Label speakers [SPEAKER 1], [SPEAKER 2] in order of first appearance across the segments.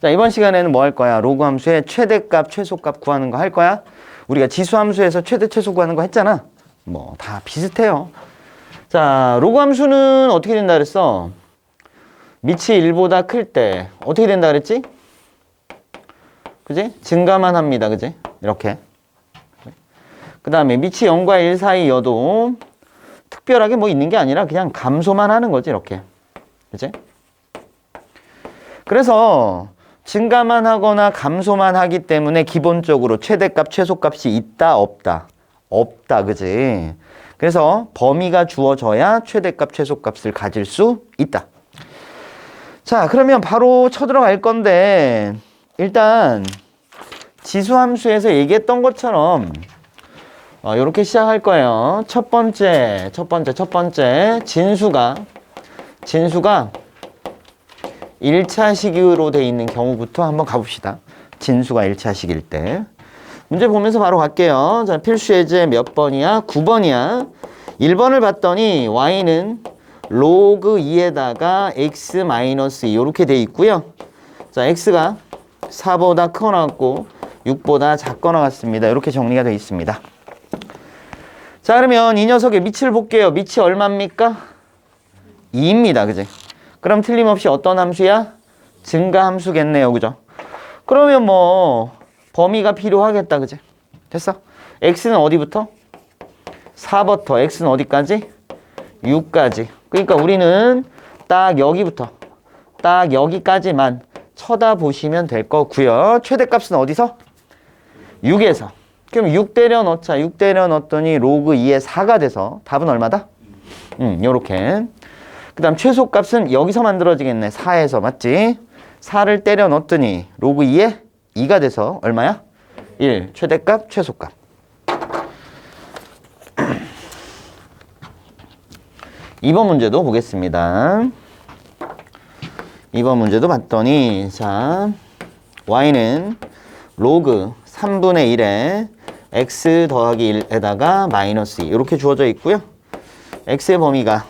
[SPEAKER 1] 자, 이번 시간에는 뭐 할 거야? 로그 함수의 최대값, 최소값 구하는 거 할 거야? 우리가 지수 함수에서 최대, 최소 구하는 거 했잖아. 뭐 다 비슷해요. 자, 로그 함수는 어떻게 된다 그랬어? 밑이 1보다 클 때 어떻게 된다 그랬지? 그지? 증가만 합니다. 그지? 이렇게. 그 다음에 밑이 0과 1 사이여도 특별하게 뭐 있는 게 아니라 그냥 감소만 하는 거지. 이렇게. 그지? 그래서 증가만 하거나 감소만 하기 때문에 기본적으로 최대값, 최소값이 있다, 없다? 없다, 그지? 그래서 범위가 주어져야 최대값, 최소값을 가질 수 있다. 자, 그러면 바로 쳐들어갈 건데, 일단, 지수함수에서 얘기했던 것처럼, 어, 이렇게 시작할 거예요. 첫 번째, 첫 번째, 첫 번째, 진수가, 진수가 1차 식으로 돼 있는 경우부터 한번 가봅시다. 진수가 1차 식일 때. 문제 보면서 바로 갈게요. 자, 필수 예제 몇 번이야? 9번이야. 1번을 봤더니 y는 로그 2에다가 x 마이너스 2 이렇게 돼 있고요. 자, x가 4보다 커 나왔고 6보다 작거 나왔습니다. 이렇게 정리가 되어 있습니다. 자, 그러면 이 녀석의 밑을 볼게요. 밑이 얼마입니까? 2입니다. 그지? 그럼 틀림없이 어떤 함수야? 증가 함수겠네요. 그죠? 그러면 뭐 범위가 필요하겠다. 그지? 됐어? x는 어디부터? 4부터 x는 어디까지? 6까지. 그러니까 우리는 딱 여기부터 딱 여기까지만 쳐다보시면 될 거고요. 최대값은 어디서? 6에서. 그럼 6 때려 넣자. 6 때려 넣었더니 로그 2의 4가 돼서 답은 얼마다? 음, 요렇게. 그 다음 최소값은 여기서 만들어지겠네. 4에서 맞지? 4를 때려 넣었더니 로그 2에 2가 돼서 얼마야? 1. 최대값, 최소값. 2번 문제도 보겠습니다. 2번 문제도 봤더니 자 y는 로그 3분의 1에 x 더하기 1에다가 마이너스 2 이렇게 주어져 있고요. x의 범위가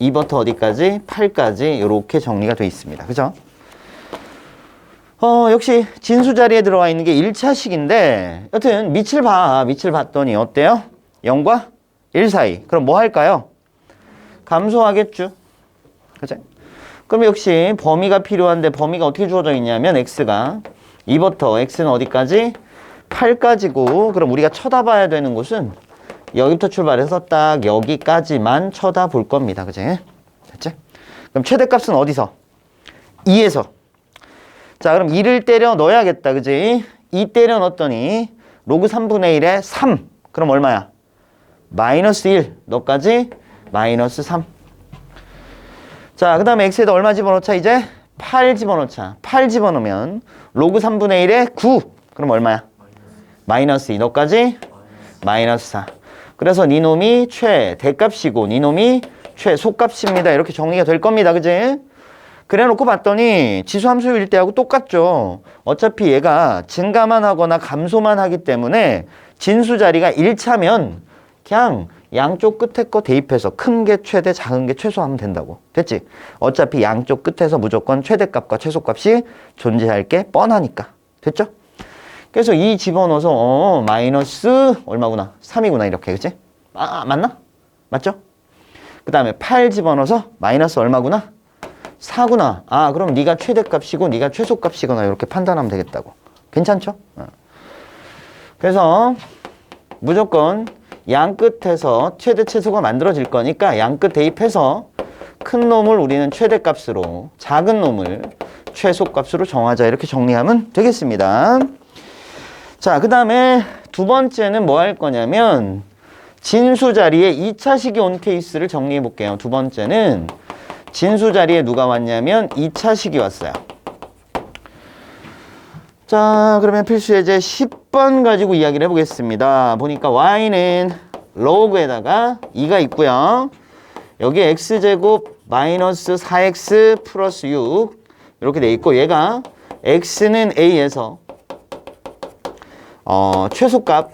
[SPEAKER 1] 2부터 어디까지? 8까지 이렇게 정리가 되어 있습니다. 그죠? 어, 역시 진수 자리에 들어와 있는 게 1차식인데 여튼 밑을 봐. 밑을 봤더니 어때요? 0과 1 사이. 그럼 뭐 할까요? 감소하겠죠. 그죠? 그럼 역시 범위가 필요한데 범위가 어떻게 주어져 있냐면 x가 2부터 x는 어디까지? 8까지고 그럼 우리가 쳐다봐야 되는 곳은 여기부터 출발해서 딱 여기까지만 쳐다볼 겁니다. 그지? 됐지? 그럼 최대값은 어디서? 2에서. 자, 그럼 2를 때려 넣어야겠다. 그지? 2 때려 넣었더니 로그 3분의 1에 3. 그럼 얼마야? 마이너스 1. 너까지 마이너스 3. 자, 그 다음에 x에다 얼마 집어넣자 이제? 8 집어넣자. 8 집어넣으면 로그 3분의 1에 9. 그럼 얼마야? 마이너스 2. 너까지? 마이너스 4. 그래서 니놈이 최대값이고 니놈이 최소값입니다. 이렇게 정리가 될 겁니다. 그지? 그래 놓고 봤더니 지수함수일 때하고 똑같죠. 어차피 얘가 증가만 하거나 감소만 하기 때문에 진수 자리가 1차면 그냥 양쪽 끝에 거 대입해서 큰 게 최대, 작은 게 최소 하면 된다고. 됐지? 어차피 양쪽 끝에서 무조건 최대값과 최소값이 존재할 게 뻔하니까. 됐죠? 그래서 이 집어넣어서 어, 마이너스 얼마구나? 3이구나 이렇게 그치? 아 맞나? 맞죠? 그 다음에 8 집어넣어서 마이너스 얼마구나? 4구나. 아 그럼 네가 최대값이고 네가 최소값이거나 이렇게 판단하면 되겠다고. 괜찮죠? 어. 그래서 무조건 양 끝에서 최대 최소가 만들어질 거니까 양 끝 대입해서 큰 놈을 우리는 최대값으로 작은 놈을 최소값으로 정하자 이렇게 정리하면 되겠습니다. 자, 그 다음에 두 번째는 뭐 할 거냐면 진수 자리에 2차식이 온 케이스를 정리해 볼게요. 두 번째는 진수 자리에 누가 왔냐면 2차식이 왔어요. 자, 그러면 필수 예제 10번 가지고 이야기를 해보겠습니다. 보니까 y는 로그에다가 2가 있고요. 여기 x제곱 마이너스 4x 플러스 6 이렇게 돼 있고 얘가 x는 a에서 어, 최소값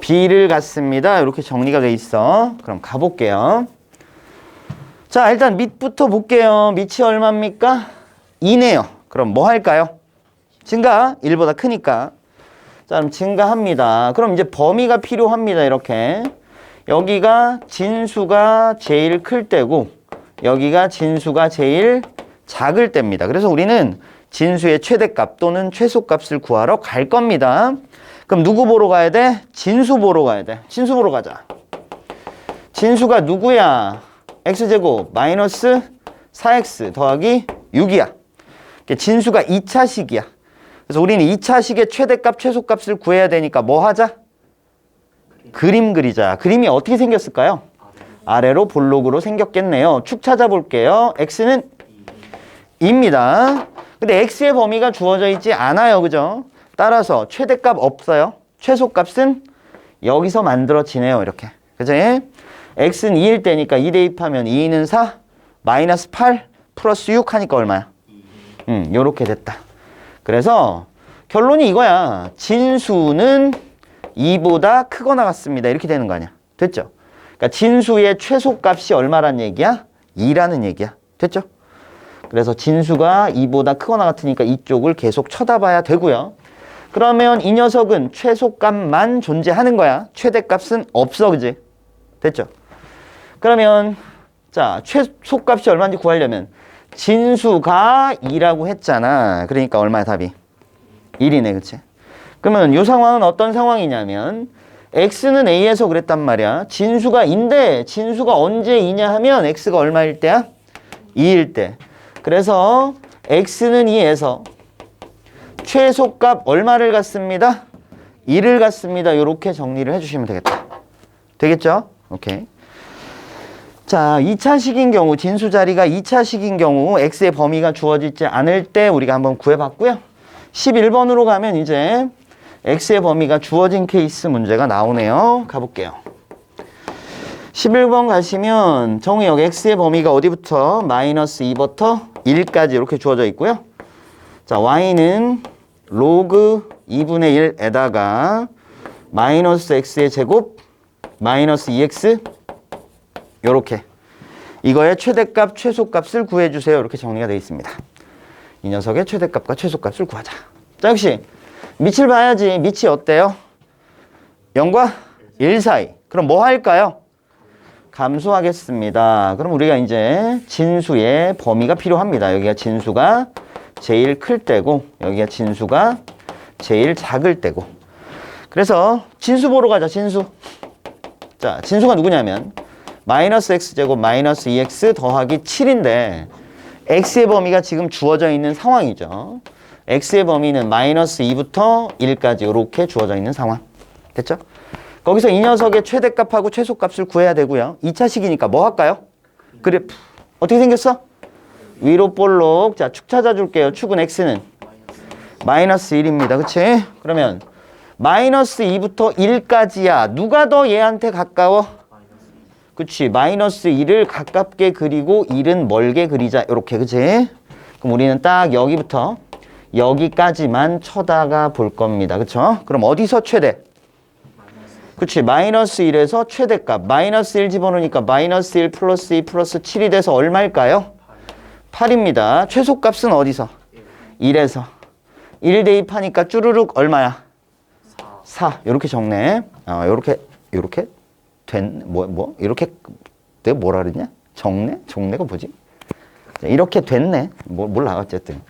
[SPEAKER 1] b를 갖습니다. 이렇게 정리가 돼 있어. 그럼 가볼게요. 자, 일단 밑부터 볼게요. 밑이 얼마입니까? 2네요. 그럼 뭐 할까요? 증가 1보다 크니까. 자, 그럼 증가합니다. 그럼 이제 범위가 필요합니다. 이렇게. 여기가 진수가 제일 클 때고 여기가 진수가 제일 작을 때입니다. 그래서 우리는 진수의 최대값 또는 최소값을 구하러 갈 겁니다. 그럼 누구 보러 가야 돼? 진수 보러 가야 돼. 진수 보러 가자. 진수가 누구야? x제곱 마이너스 4x 더하기 6이야. 진수가 2차식이야. 그래서 우리는 2차식의 최대값, 최소값을 구해야 되니까 뭐 하자? 그림 그리자. 그림이 어떻게 생겼을까요? 아래로 볼록으로 생겼겠네요. 축 찾아볼게요. x는 2입니다. 근데 x의 범위가 주어져 있지 않아요. 그죠? 따라서 최대값 없어요. 최소값은 여기서 만들어지네요. 이렇게. 그지? x는 2일 때니까 2 대입하면 2는 4, 마이너스 8, 플러스 6 하니까 얼마야? 음, 요렇게 됐다. 그래서 결론이 이거야. 진수는 2보다 크거나 같습니다. 이렇게 되는 거 아니야. 됐죠? 그러니까 진수의 최소값이 얼마란 얘기야? 2라는 얘기야. 됐죠? 그래서 진수가 2보다 크거나 같으니까 이쪽을 계속 쳐다봐야 되고요. 그러면 이 녀석은 최소값만 존재하는 거야. 최대값은 없어, 그지? 됐죠? 그러면 자 최소값이 얼마인지 구하려면 진수가 2라고 했잖아. 그러니까 얼마야 답이? 1이네, 그치? 그러면 이 상황은 어떤 상황이냐면 x는 a에서 그랬단 말이야. 진수가 인데 진수가 언제 2냐 하면 x가 얼마일 때야? 2일 때. 그래서 x는 2에서 최소값 얼마를 갖습니다? 2를 갖습니다. 이렇게 정리를 해주시면 되겠다. 되겠죠? 오케이. 자, 2차식인 경우, 진수 자리가 2차식인 경우 x의 범위가 주어지지 않을 때 우리가 한번 구해봤고요. 11번으로 가면 이제 x의 범위가 주어진 케이스 문제가 나오네요. 가볼게요. 11번 가시면 정의역 x의 범위가 어디부터 마이너스 2부터 1까지 이렇게 주어져 있고요. 자, y는 로그 2분의 1에다가 마이너스 x의 제곱 마이너스 2x 요렇게 이거의 최대값, 최소값을 구해주세요. 이렇게 정리가 되어 있습니다. 이 녀석의 최대값과 최소값을 구하자. 자, 역시 밑을 봐야지. 밑이 어때요? 0과 1 사이. 그럼 뭐 할까요? 감소하겠습니다. 그럼 우리가 이제 진수의 범위가 필요합니다. 여기가 진수가 제일 클 때고 여기가 진수가 제일 작을 때고 그래서 진수 보러 가자. 진수. 자, 진수가 누구냐면 마이너스 x제곱 마이너스 2x 더하기 7인데 x의 범위가 지금 주어져 있는 상황이죠. x의 범위는 마이너스 2부터 1까지 이렇게 주어져 있는 상황. 됐죠? 거기서 이 녀석의 최대값하고 최소값을 구해야 되고요. 2차식이니까 뭐 할까요? 그래프. 어떻게 생겼어? 위로 볼록. 자, 축 찾아줄게요. 축은 x는 마이너스 1입니다. 그치? 그러면 마이너스 2부터 1까지야. 누가 더 얘한테 가까워? 그치 마이너스 1을 가깝게 그리고 1은 멀게 그리자 이렇게 그치 그럼 우리는 딱 여기부터 여기까지만 쳐다가 볼 겁니다 그쵸 그럼 어디서 최대 그치 마이너스 1에서 최대값 마이너스 1 집어넣으니까 마이너스 1 플러스 2 플러스 7이 돼서 얼마일까요 8 입니다 최소값은 어디서 1에서 1 대입하니까 쭈루룩 얼마야 4 이렇게 적네 어, 요렇게 요렇게 된, 뭐, 뭐, 이렇게, 내가 뭐라 그랬냐? 정내? 정내가 뭐지? 자, 이렇게 됐네. 뭐, 몰라, 어쨌든.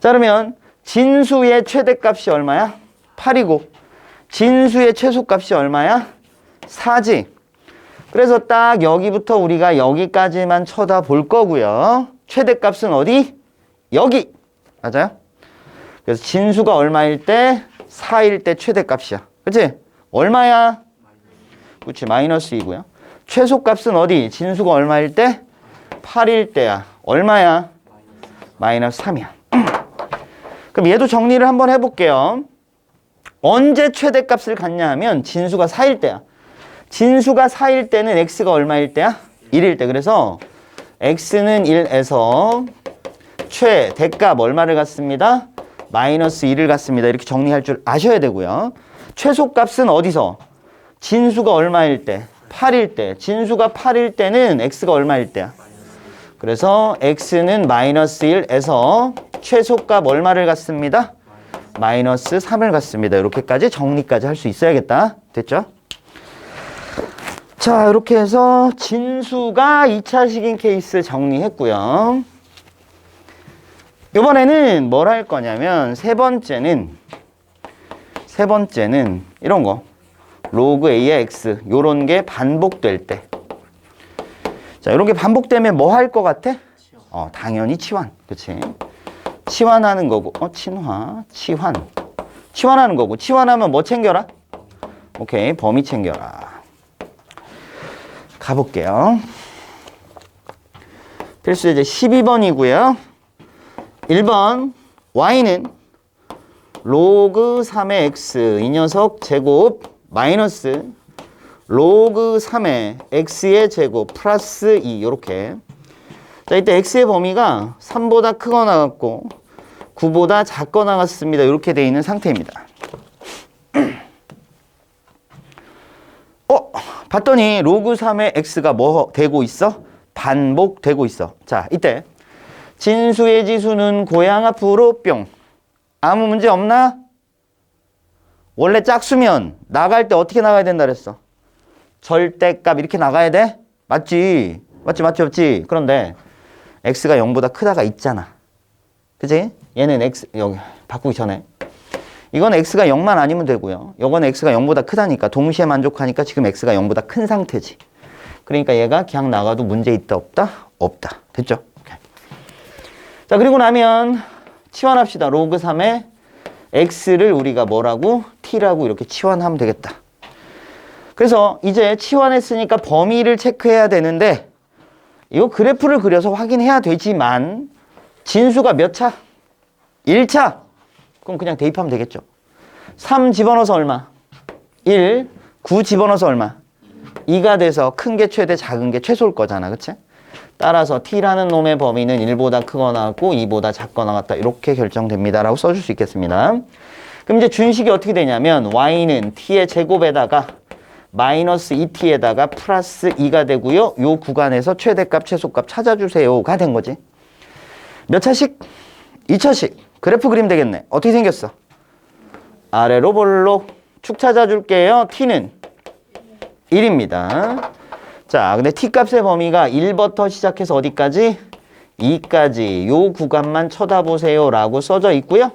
[SPEAKER 1] 자, 그러면, 진수의 최대값이 얼마야? 8이고, 진수의 최소값이 얼마야? 4지. 그래서 딱 여기부터 우리가 여기까지만 쳐다볼 거고요. 최대값은 어디? 여기. 맞아요? 그래서 진수가 얼마일 때? 4일 때 최대값이야. 그치? 얼마야? 그치 마이너스 2고요. 최소값은 어디? 진수가 얼마일 때? 8일 때야. 얼마야? 마이너스 3이야. 그럼 얘도 정리를 한번 해볼게요. 언제 최대값을 갖냐 하면 진수가 4일 때야. 진수가 4일 때는 x가 얼마일 때야? 1일 때. 그래서 x는 1에서 최대값 얼마를 갖습니다? 마이너스 1을 갖습니다. 이렇게 정리할 줄 아셔야 되고요. 최소값은 어디서? 진수가 얼마일 때? 8일 때. 진수가 8일 때는 x가 얼마일 때야? 그래서 x는 마이너스 1에서 최소값 얼마를 갖습니다? 마이너스 3을 갖습니다. 이렇게까지 정리까지 할 수 있어야겠다. 됐죠? 자, 이렇게 해서 진수가 2차식인 케이스 정리했고요. 이번에는 뭘 할 거냐면 세 번째는 세 번째는 이런 거 로그 a의 x 요런 게 반복될 때 자, 이런 게 반복되면 뭐 할 것 같아? 어, 당연히 치환. 그치? 치환하는 거고, 어, 친화, 치환. 치환하는 거고, 치환하면 뭐 챙겨라? 오케이, 범위 챙겨라. 가볼게요. 필수 이제 12번이고요. 1번, y는 로그 3의 x, 이 녀석 제곱, 마이너스 로그 3의 x의 제곱 플러스 2 요렇게 자 이때 x의 범위가 3보다 크거나 같고 9보다 작거나 같습니다 이렇게 돼 있는 상태입니다 어? 봤더니 로그 3의 x가 뭐 되고 있어? 반복되고 있어 자 이때 진수의 지수는 고양 앞으로 뿅 아무 문제 없나? 원래 짝수면 나갈 때 어떻게 나가야 된다 그랬어? 절대값 이렇게 나가야 돼? 맞지? 맞지 맞지 맞지? 그런데 x가 0보다 크다가 있잖아. 그지? 얘는 x 여기 바꾸기 전에 이건 x가 0만 아니면 되고요. 이건 x가 0보다 크다니까 동시에 만족하니까 지금 x가 0보다 큰 상태지. 그러니까 얘가 그냥 나가도 문제 있다 없다? 없다. 됐죠? 오케이. 자 그리고 나면 치환합시다. 로그 3에 x를 우리가 뭐라고? t라고 이렇게 치환하면 되겠다. 그래서 이제 치환했으니까 범위를 체크해야 되는데 이거 그래프를 그려서 확인해야 되지만 진수가 몇 차? 1차. 그럼 그냥 대입하면 되겠죠. 3 집어넣어서 얼마? 1. 9 집어넣어서 얼마? 2가 돼서 큰 게 최대, 작은 게 최소일 거잖아. 그치? 따라서 t라는 놈의 범위는 1보다 크거나 같고 2보다 작거나 같다. 이렇게 결정됩니다. 라고 써줄 수 있겠습니다. 그럼 이제 준식이 어떻게 되냐면 y는 t의 제곱에다가 마이너스 2t에다가 플러스 2가 되고요. 요 구간에서 최대값, 최소값 찾아주세요가 된 거지. 몇 차씩? 2차씩. 그래프 그림 되겠네. 어떻게 생겼어? 아래로 볼록 축 찾아줄게요. t는 1입니다. 자, 근데 t값의 범위가 1부터 시작해서 어디까지? 2까지 요 구간만 쳐다보세요 라고 써져 있고요.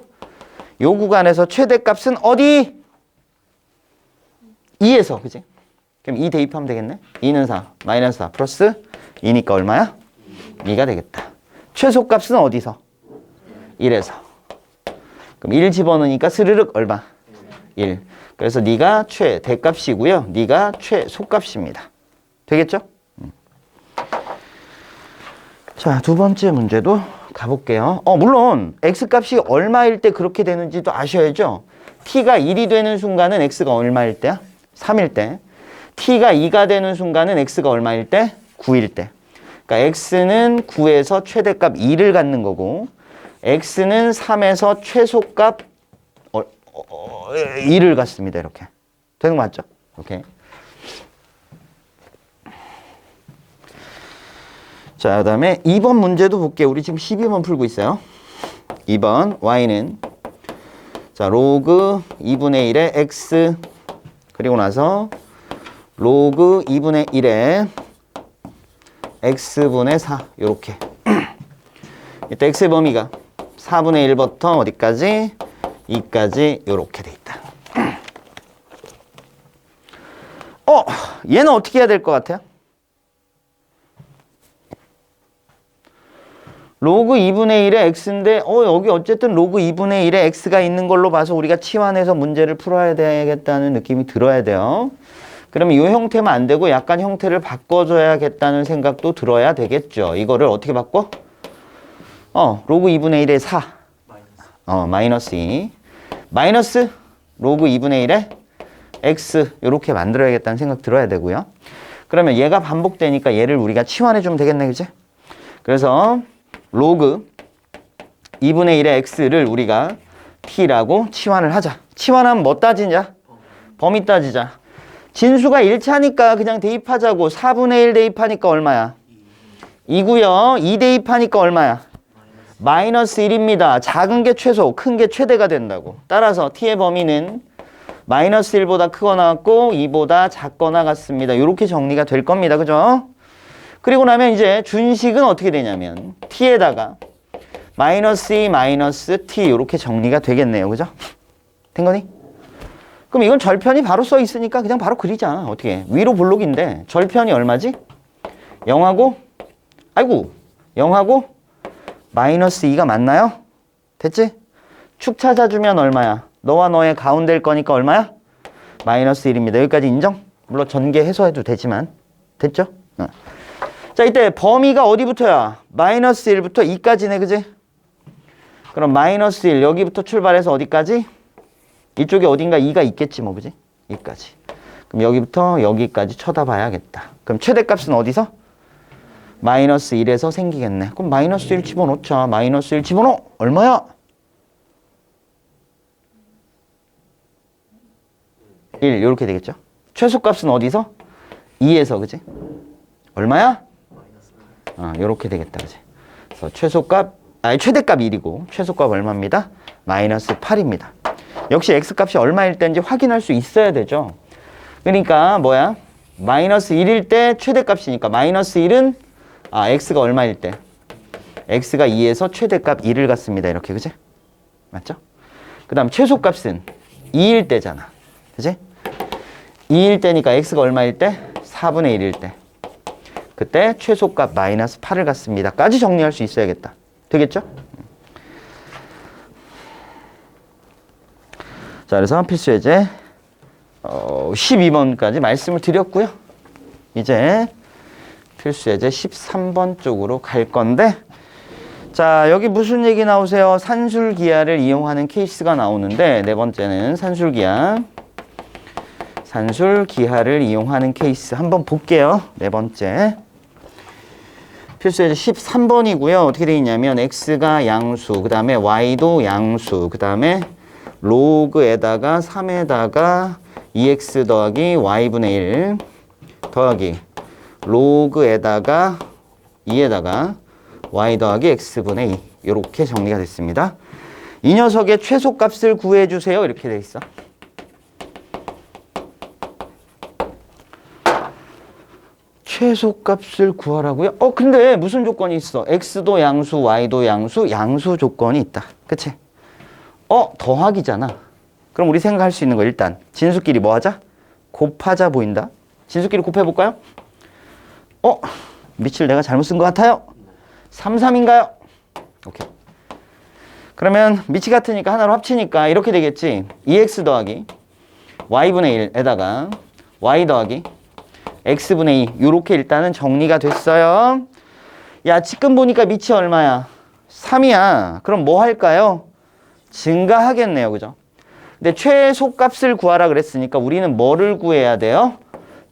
[SPEAKER 1] 요 구간에서 최대값은 어디? 2에서, 그지? 그럼 2 대입하면 되겠네? 2는 4, 마이너스 4, 플러스 2니까 얼마야? 2가 되겠다. 최소값은 어디서? 1에서. 그럼 1 집어넣으니까 스르륵 얼마? 1. 그래서 네가 최대값이고요. 네가 최소값입니다. 되겠죠? 음. 자, 두 번째 문제도 가볼게요. 어, 물론 x값이 얼마일 때 그렇게 되는지도 아셔야죠. t가 1이 되는 순간은 x가 얼마일 때야? 3일 때. T가 2가 되는 순간은 x가 얼마일 때? 9일 때. 그러니까 x는 9에서 최대값 2를 갖는 거고 x는 3에서 최소값 어, 어, 어, 2를 갖습니다. 이렇게. 되는 거 맞죠? 오케이. 자, 그 다음에 2번 문제도 볼게요. 우리 지금 12번 풀고 있어요. 2번 y는 자 로그 2분의 1의 x 그리고 나서 로그 2분의 1의 x분의 4 요렇게 이때 x의 범위가 4분의 1부터 어디까지? 2까지 요렇게 돼 있다. 어, 얘는 어떻게 해야 될 것 같아요? 로그 2분의 1의 x인데 어 여기 어쨌든 로그 2분의 1의 x가 있는 걸로 봐서 우리가 치환해서 문제를 풀어야 되겠다는 느낌이 들어야 돼요. 그러면 이 형태만 안 되고 약간 형태를 바꿔줘야겠다는 생각도 들어야 되겠죠. 이거를 어떻게 바꿔? 어 로그 2분의 1의 4. 어 마이너스 2. 마이너스 로그 2분의 1의 x 이렇게 만들어야겠다는 생각 들어야 되고요. 그러면 얘가 반복되니까 얘를 우리가 치환해 주면 되겠네, 그지? 그래서 로그 2분의 1의 x를 우리가 t라고 치환을 하자. 치환하면 뭐 따지냐? 범위 따지자. 진수가 1차니까 그냥 대입하자고 4분의 1 대입하니까 얼마야? 2구요. 2 대입하니까 얼마야? 마이너스 1입니다. 작은 게 최소, 큰 게 최대가 된다고. 따라서 t의 범위는 마이너스 1보다 크거나 같고 2보다 작거나 같습니다. 이렇게 정리가 될 겁니다. 그죠? 그리고 나면 이제 준식은 어떻게 되냐면 t에다가 마이너스 2 마이너스 t 이렇게 정리가 되겠네요. 그죠? 된 거니? 그럼 이건 절편이 바로 써 있으니까 그냥 바로 그리자. 어떻게? 위로 블록인데 절편이 얼마지? 0하고 아이고 0하고 마이너스 2가 맞나요? 됐지? 축 찾아주면 얼마야? 너와 너의 가운데일 거니까 얼마야? 마이너스 1입니다. 여기까지 인정? 물론 전개 해소해도 되지만 됐죠? 어. 자 이때 범위가 어디부터야? 마이너스 1부터 2까지네 그지? 그럼 마이너스 1 여기부터 출발해서 어디까지? 이쪽에 어딘가 2가 있겠지 뭐 그지? 2까지 그럼 여기부터 여기까지 쳐다봐야겠다 그럼 최대값은 어디서? 마이너스 1에서 생기겠네 그럼 마이너스 1 집어넣자 마이너스 1 집어넣어 얼마야? 1 이렇게 되겠죠 최소값은 어디서? 2에서 그지? 얼마야? 아, 요렇게 되겠다 그지? 그래서 최소값 아니 최대값 1이고 최소값 얼마입니다? 마이너스 8입니다 역시 x값이 얼마일 때인지 확인할 수 있어야 되죠 그러니까 뭐야? 마이너스 1일 때 최대값이니까 마이너스 1은 아 x가 얼마일 때? x가 2에서 최대값 1을 갖습니다 이렇게 그지? 맞죠? 그 다음 최소값은 2일 때잖아 그지? 2일 때니까 x가 얼마일 때? 4분의 1일 때 그때 최소값 마이너스 8을 갖습니다 까지 정리할 수 있어야겠다 되겠죠? 자 그래서 필수 예제 어, 12번까지 말씀을 드렸고요. 이제 필수 예제 13번 쪽으로 갈 건데 자 여기 무슨 얘기 나오세요? 산술기하를 이용하는 케이스가 나오는데 네 번째는 산술기하 산술기하를 이용하는 케이스 한번 볼게요. 네 번째. 필수 예제 13번이고요. 어떻게 되어 있냐면 x가 양수 그 다음에 y도 양수 그 다음에 로그에다가 3에다가 2x 더하기 y분의 1 더하기 로그에다가 2에다가 y 더하기 x분의 2 이렇게 정리가 됐습니다. 이 녀석의 최소값을 구해주세요. 이렇게 돼 있어. 최소값을 구하라고요? 어 근데 무슨 조건이 있어? x도 양수, y도 양수, 양수 조건이 있다. 그치? 어 더하기잖아. 그럼 우리 생각할 수 있는 거 일단 진수끼리 뭐 하자? 곱하자 보인다. 진수끼리 곱해볼까요? 어? 밑을 내가 잘못 쓴 것 같아요. 3, 3인가요? 오케이. 그러면 밑이 같으니까 하나로 합치니까 이렇게 되겠지. 2x 더하기 y분의 1에다가 y 더하기 x분의 2 이렇게 일단은 정리가 됐어요. 야 지금 보니까 밑이 얼마야? 3이야. 그럼 뭐 할까요? 증가하겠네요. 그죠? 근데 최소값을 구하라 그랬으니까 우리는 뭐를 구해야 돼요?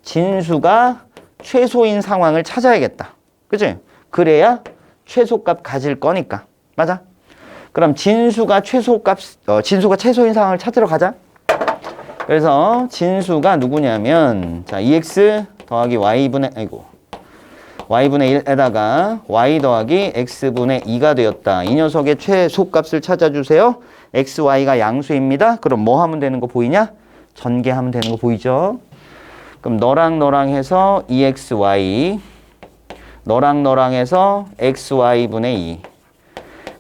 [SPEAKER 1] 진수가 최소인 상황을 찾아야겠다. 그치? 그래야 최소값 가질 거니까. 맞아? 그럼 진수가 최소값, 어, 진수가 최소인 상황을 찾으러 가자. 그래서 진수가 누구냐면, 자, 2x 더하기 y분의, 아이고, y분의 1에다가 y 더하기 x분의 2가 되었다. 이 녀석의 최소값을 찾아주세요. x, y가 양수입니다. 그럼 뭐 하면 되는 거 보이냐? 전개하면 되는 거 보이죠? 그럼 너랑 너랑 해서 2xy 너랑 너랑 해서 xy분의 2.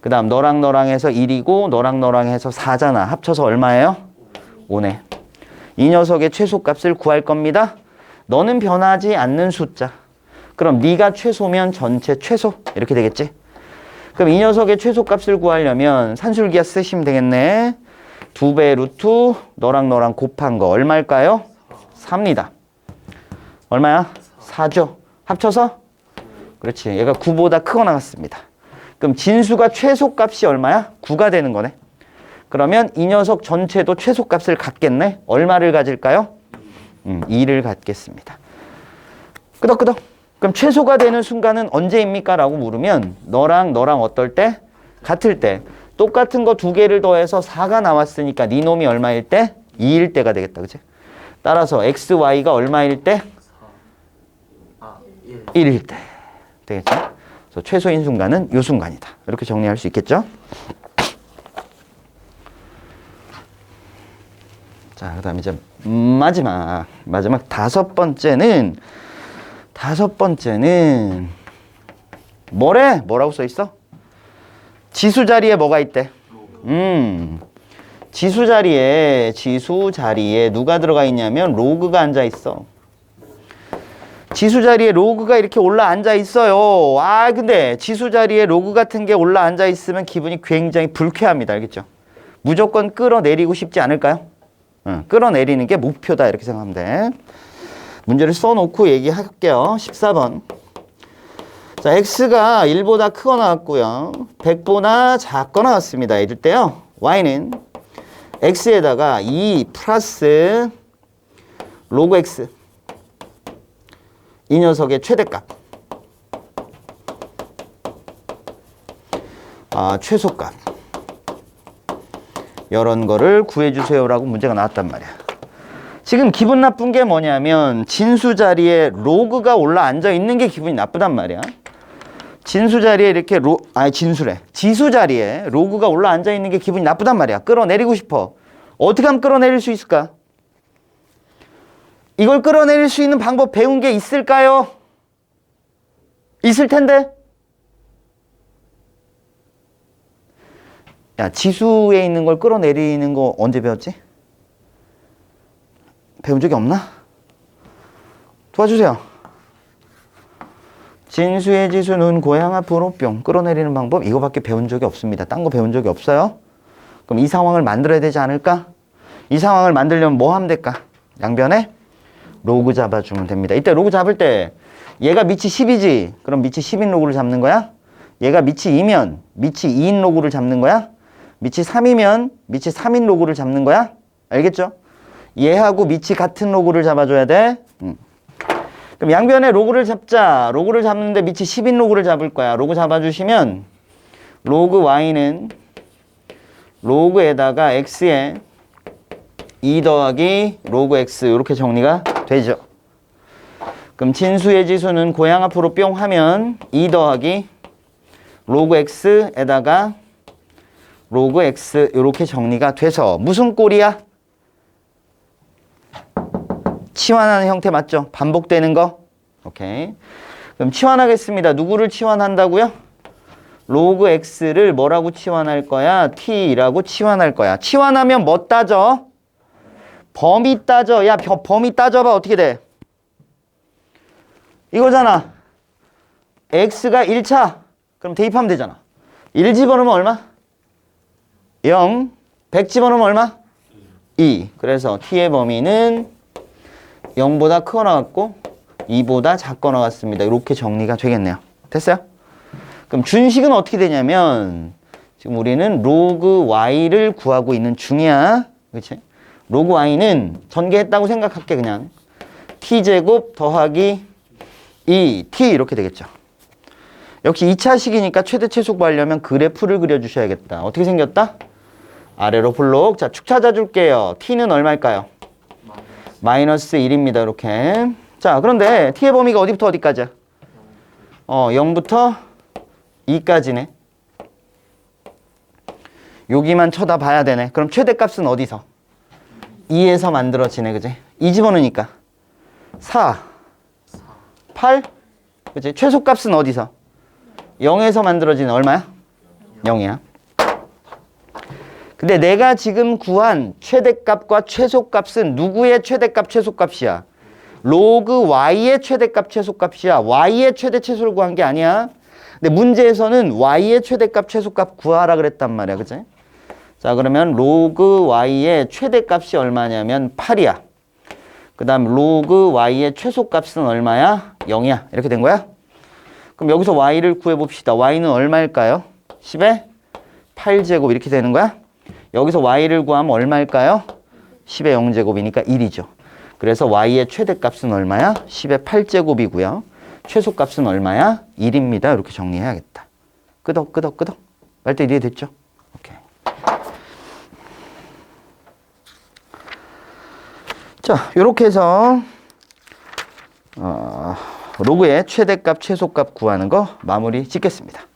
[SPEAKER 1] 그 다음 너랑 너랑 해서 1이고 너랑 너랑 해서 4잖아. 합쳐서 얼마예요? 5네. 이 녀석의 최소값을 구할 겁니다. 너는 변하지 않는 숫자. 그럼 네가 최소면 전체 최소 이렇게 되겠지? 그럼 이 녀석의 최소값을 구하려면 산술기하 쓰시면 되겠네. 두 배 루트 너랑 너랑 곱한 거 얼마일까요? 4입니다. 얼마야? 4죠. 합쳐서? 그렇지. 얘가 9보다 크거나 같습니다. 그럼 진수가 최소값이 얼마야? 9가 되는 거네. 그러면 이 녀석 전체도 최소값을 갖겠네. 얼마를 가질까요? 음, 2를 갖겠습니다. 끄덕끄덕. 그럼 최소가 되는 순간은 언제입니까? 라고 물으면 너랑 너랑 어떨 때? 같을 때. 똑같은 거 두 개를 더해서 4가 나왔으니까 네 놈이 얼마일 때? 2일 때가 되겠다. 그치? 따라서 x, y가 얼마일 때?
[SPEAKER 2] 아, 1.
[SPEAKER 1] 1일 때. 되겠죠? 그래서 최소인 순간은 요 순간이다. 이렇게 정리할 수 있겠죠? 자, 그 다음에 이제 마지막 마지막 다섯 번째는 다섯 번째는 뭐래? 뭐라고 써 있어? 지수 자리에 뭐가 있대? 음. 지수 자리에 지수 자리에 누가 들어가 있냐면 로그가 앉아 있어. 지수 자리에 로그가 이렇게 올라 앉아 있어요. 아, 근데 지수 자리에 로그 같은 게 올라 앉아 있으면 기분이 굉장히 불쾌합니다. 알겠죠? 무조건 끌어내리고 싶지 않을까요? 응, 끌어내리는 게 목표다. 이렇게 생각하면 돼. 문제를 써놓고 얘기할게요. 14번. 자, x가 1보다 크거나 같고요. 100보다 작거나 같습니다. 이럴 때요. y는 x에다가 2 플러스 로그 x 이 녀석의 최대값 아, 최소값 이런 거를 구해주세요라고 문제가 나왔단 말이야. 지금 기분 나쁜 게 뭐냐면 진수 자리에 로그가 올라 앉아 있는 게 기분이 나쁘단 말이야. 진수 자리에 이렇게 로 아니 진수래 지수 자리에 로그가 올라 앉아 있는 게 기분이 나쁘단 말이야. 끌어내리고 싶어. 어떻게 하면 끌어내릴 수 있을까? 이걸 끌어내릴 수 있는 방법 배운 게 있을까요? 있을 텐데. 야 지수에 있는 걸 끌어내리는 거 언제 배웠지? 배운 적이 없나? 도와주세요. 진수의 지수는 고향 앞으로 뿅 끌어내리는 방법 이거밖에 배운 적이 없습니다. 딴 거 배운 적이 없어요. 그럼 이 상황을 만들어야 되지 않을까? 이 상황을 만들려면 뭐 하면 될까? 양변에 로그 잡아주면 됩니다. 이때 로그 잡을 때 얘가 밑이 10이지. 그럼 밑이 10인 로그를 잡는 거야? 얘가 밑이 2면 밑이 2인 로그를 잡는 거야? 밑이 3이면 밑이 3인 로그를 잡는 거야? 알겠죠? 얘하고 밑이 같은 로그를 잡아줘야 돼. 음. 그럼 양변에 로그를 잡자. 로그를 잡는데 밑이 10인 로그를 잡을 거야. 로그 잡아주시면 로그 y는 로그에다가 x에 2 더하기 로그 x 이렇게 정리가 되죠. 그럼 진수의 지수는 고향 앞으로 뿅 하면 2 더하기 로그 x에다가 로그 x 이렇게 정리가 돼서 무슨 꼴이야? 치환하는 형태 맞죠? 반복되는 거. 오케이. 그럼 치환하겠습니다. 누구를 치환한다고요? 로그 x를 뭐라고 치환할 거야? t라고 치환할 거야. 치환하면 뭐 따져? 범위 따져. 야, 벼- 범위 따져봐. 어떻게 돼? 이거잖아. x가 1차. 그럼 대입하면 되잖아. 1 집어넣으면 얼마? 0. 100 집어넣으면 얼마? 2. 그래서 t의 범위는 0보다 크거나 같고 2보다 작거나 같습니다. 이렇게 정리가 되겠네요. 됐어요? 그럼 준식은 어떻게 되냐면 지금 우리는 로그 y를 구하고 있는 중이야. 그렇지? 로그 y는 전개했다고 생각할게 그냥. t제곱 더하기 2t 이렇게 되겠죠. 역시 2차식이니까 최대 최소 구하려면 그래프를 그려주셔야겠다. 어떻게 생겼다? 아래로 블록. 자, 축 찾아줄게요. t는 얼마일까요? 마이너스 1입니다. 이렇게. 자, 그런데 t의 범위가 어디부터 어디까지야? 어, 0부터 2까지네. 여기만 쳐다봐야 되네. 그럼 최대값은 어디서? 2에서 만들어지네. 그지? 2 집어넣으니까. 4, 8, 그지? 최소값은 어디서? 0에서 만들어지는 얼마야? 0이야. 근데 내가 지금 구한 최대값과 최소값은 누구의 최대값, 최소값이야? 로그 y의 최대값, 최소값이야. y의 최대, 최소를 구한 게 아니야. 근데 문제에서는 y의 최대값, 최소값 구하라 그랬단 말이야. 그치? 자, 그러면 로그 y의 최대값이 얼마냐면 8이야. 그 다음 로그 y의 최소값은 얼마야? 0이야. 이렇게 된 거야? 그럼 여기서 y를 구해봅시다. y는 얼마일까요? 10에 8제곱 이렇게 되는 거야? 여기서 y를 구하면 얼마일까요? 10의 0제곱이니까 1이죠. 그래서 y의 최대값은 얼마야? 10의 8제곱이고요. 최소값은 얼마야? 1입니다. 이렇게 정리해야겠다. 끄덕 끄덕 끄덕. 말때 이해됐죠? 자, 이렇게 해서 어, 로그의 최대값, 최소값 구하는 거 마무리 짓겠습니다.